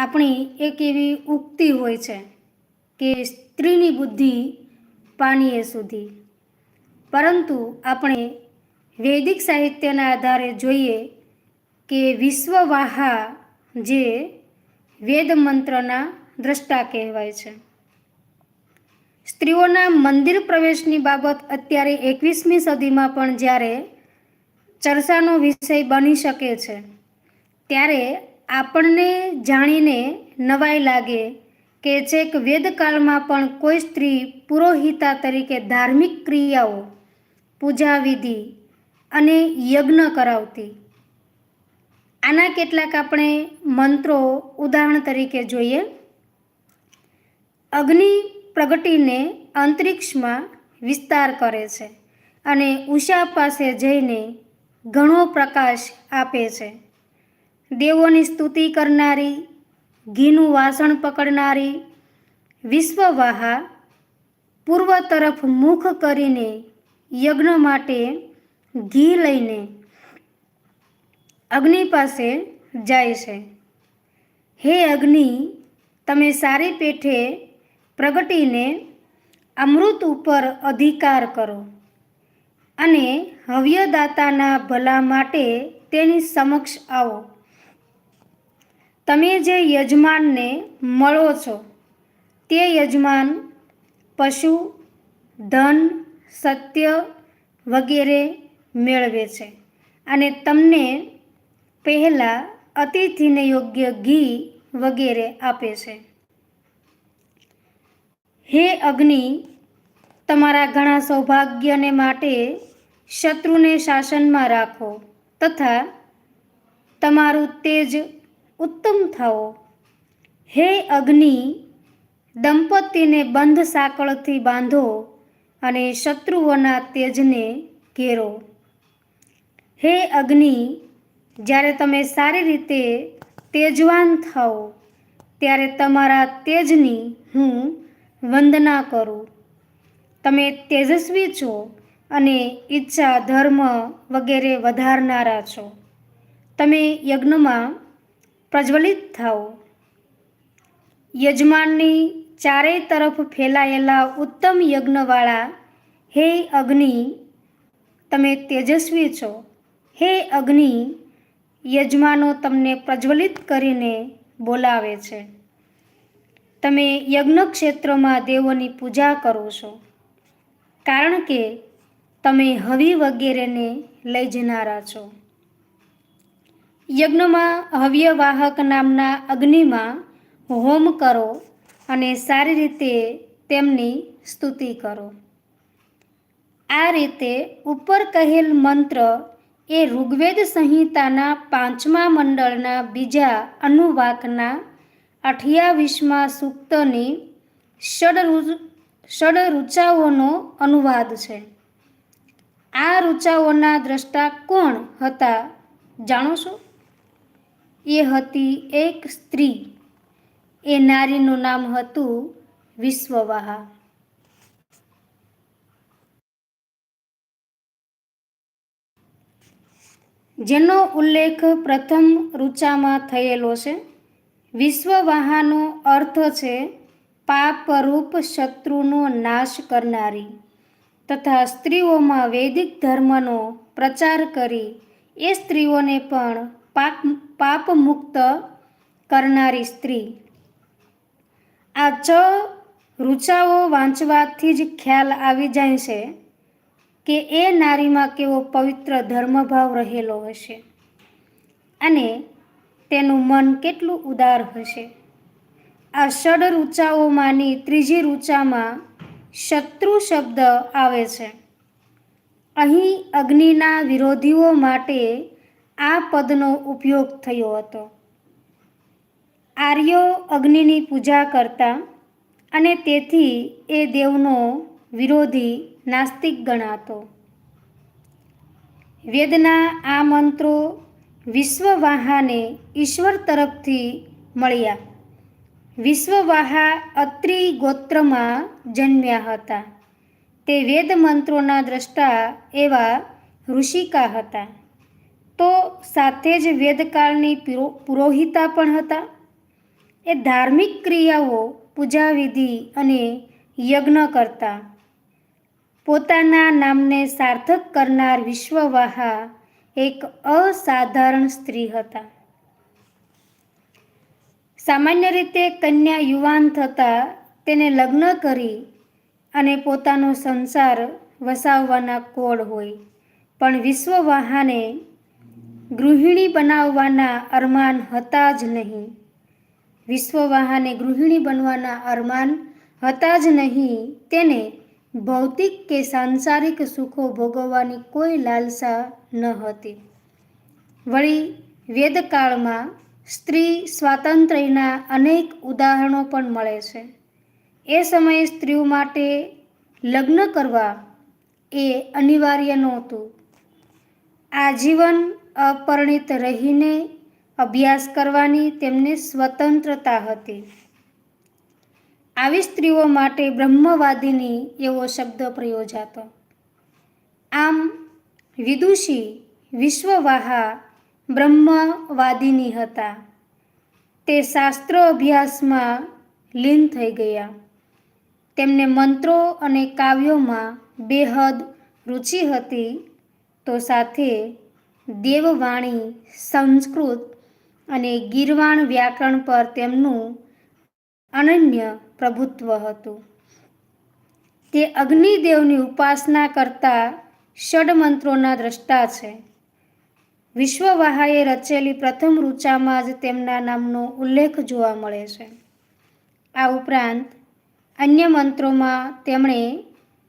આપણી એક એવી ઉક્તિ હોય છે કે સ્ત્રીની બુદ્ધિ પાણીએ સુધી. પરંતુ આપણે વૈદિક સાહિત્યના આધારે જોઈએ કે વિશ્વવાહા જે વેદ મંત્રના દ્રષ્ટા કહેવાય છે. સ્ત્રીઓના મંદિર પ્રવેશની બાબત અત્યારે એકવીસમી સદીમાં પણ જ્યારે ચર્ચાનો વિષય બની શકે છે, ત્યારે આપણને જાણીને નવાઈ લાગે કે છેક વેદકાળમાં પણ કોઈ સ્ત્રી પુરોહિતા તરીકે ધાર્મિક ક્રિયાઓ પૂજા વિધિ અને યજ્ઞ કરાવતી. આના કેટલાક આપણે મંત્રો ઉદાહરણ તરીકે જોઈએ. અગ્નિ પ્રગટીને અંતરિક્ષમાં વિસ્તાર કરે છે અને ઉષા પાસે જઈને ઘણો પ્રકાશ આપે છે. દેવોની સ્તુતિ કરનારી, ઘીનું વાસણ પકડનારી, વિશ્વવાહા, પૂર્વ તરફ મુખ કરીને યજ્ઞ માટે ઘી લઈને અગ્નિ પાસે જાય છે. હે અગ્નિ, તમે સારી પેઠે પ્રગટીને અમૃત ઉપર અધિકાર કરો અને હવ્યદાતાના ભલા માટે તેની સમક્ષ આવો. તમે જે યજમાનને મળો છો, તે યજમાન પશુ, ધન, સત્ય વગેરે મેળવે છે. અને તમને પહેલાં અતિથિને યોગ્ય ઘી વગેરે આપે છે. હે અગ્નિ, તમારા ઘણા સૌભાગ્યને માટે શત્રુને શાસનમાં રાખો તથા તમારું તેજ ઉત્તમ થાઓ. હે અગ્નિ, દંપતીને બંધ સાંકળથી બાંધો અને શત્રુઓના તેજને ઘેરો. હે અગ્નિ, જ્યારે તમે સારી રીતે તેજવાન થાઓ, ત્યારે તમારા તેજની હું વંદના કરું. તમે તેજસ્વી છો અને ઈચ્છા ધર્મ વગેરે વધારનારા છો. તમે યજ્ઞમાં પ્રજ્વલિત થાઓ. યજમાનની ચારેય તરફ ફેલાયેલા ઉત્તમ યજ્ઞવાળા, હે અગ્નિ, તમે તેજસ્વી છો. હે અગ્નિ, યજમાનો તમને પ્રજ્વલિત કરીને બોલાવે છે. તમે યજ્ઞ ક્ષેત્રમાં દેવોની પૂજા કરો છો. કારણ કે તમે હવિ વગેરેને લઈ જનારા છો. યજ્ઞમાં હવ્યવાહક નામના અગ્નિમાં હોમ કરો અને સારી રીતે તેમની સ્તુતિ કરો. આ રીતે ઉપર કહેલ મંત્ર એ ઋગ્વેદ સંહિતાના પાંચમા મંડળના બીજા અનુવાકના અઠ્યાવીસમાં સૂક્તની ષડ ષડ અનુવાદ છે. આ ઋચાઓના દ્રષ્ટા કોણ હતા? જાણો છો? એ હતી એક સ્ત્રી. એ નારીનું નામ હતું વિશ્વવાહા. જેનો ઉલ્લેખ પ્રથમ ઋચામાં થયેલો છે. વિશ્વવાહાનો અર્થ છે પાપરૂપ શત્રુનો નાશ કરનારી તથા સ્ત્રીઓમાં વૈદિક ધર્મનો પ્રચાર કરી એ સ્ત્રીઓને પણ પાપ પાપ મુક્ત કરનારી સ્ત્રી. આ છ ઋચાઓ વાંચવાથી જ ખ્યાલ આવી જાય છે કે એ નારીમાં કેવો પવિત્ર ધર્મભાવ રહેલો હશે અને તેનું મન કેટલું ઉદાર હશે. આ ષડ રૂચાઓમાંની ત્રીજી રૂચામાં શત્રુ શબ્દ આવે છે. અહીં અગ્નિના વિરોધીઓ માટે આ પદનો ઉપયોગ થયો હતો. આર્યો અગ્નિની પૂજા કરતા અને તેથી એ દેવનો વિરોધી નાસ્તિક ગણાતો. વેદના આ મંત્રો વિશ્વવાહાને ઈશ્વર તરફથી મળ્યા. વિશ્વવાહા અત્રિ ગોત્રમાં જન્મ્યા હતા. તે વેદ મંત્રોના દ્રષ્ટા એવા ઋષિકા હતા. તો સાથે જ વેદકાળની પુરોહિતા પણ હતા. એ ધાર્મિક ક્રિયાઓ, પૂજાવિધિ અને યજ્ઞ કરતા. પોતાના નામને સાર્થક કરનાર વિશ્વવાહા એક અસાધારણ સ્ત્રી હતા. સામાન્ય રીતે કન્યા યુવાન થતાં તેને લગ્ન કરી અને પોતાનો સંસાર વસાવવાના કોડ હોય. પણ વિશ્વવાહાને ગૃહિણી બનાવવાના અરમાન હતા જ નહીં. વિશ્વવાહાને ગૃહિણી બનવાના અરમાન હતા જ નહીં. તેને ભૌતિક કે સાંસારિક સુખો ભોગવવાની કોઈ લાલસા ન હતી. વળી વેદકાળમાં સ્ત્રી સ્વાતંત્ર્યના અનેક ઉદાહરણો પણ મળે છે. એ સમયે સ્ત્રીઓ માટે લગ્ન કરવા એ અનિવાર્ય નહોતું. આજીવન અપરિણિત રહીને અભ્યાસ કરવાની તેમને સ્વતંત્રતા હતી. આવી સ્ત્રીઓ માટે બ્રહ્મવાદીની એવો શબ્દ પ્રયોજાતો. આમ, વિદુષી વિશ્વવાહા બ્રહ્મવાદીની હતા. તે શાસ્ત્ર અભ્યાસમાં લીન થઈ ગયા. તેમને મંત્રો અને કાવ્યોમાં બેહદ રુચિ હતી તો સાથે દેવવાણી, સંસ્કૃત અને ગીરવાણ વ્યાકરણ પર તેમનું અનન્ય પ્રભુત્વ હતું. તે અગ્નિદેવની ઉપાસના કરતા ષડમંત્રોના દ્રષ્ટા છે. વિશ્વવાહાએ રચેલી પ્રથમ ઋચામાં જ તેમના નામનો ઉલ્લેખ જોવા મળે છે. આ ઉપરાંત, અન્ય મંત્રોમાં તેમણે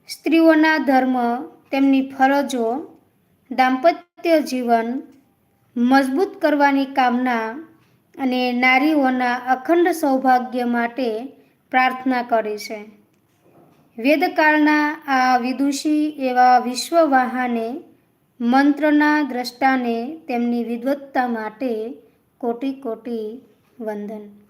સ્ત્રીઓના ધર્મ, તેમની ફરજો દાંપત્ય જીવન મજબૂત કરવાની કામના અને નારીઓના અખંડ સૌભાગ્ય માટે પ્રાર્થના કરી છે. વેદકાળના આ વિદુષી એવા વિશ્વવાહાને, મંત્રના દ્રષ્ટાને તેમની વિદવત્તા માટે કોટી કોટી વંદન.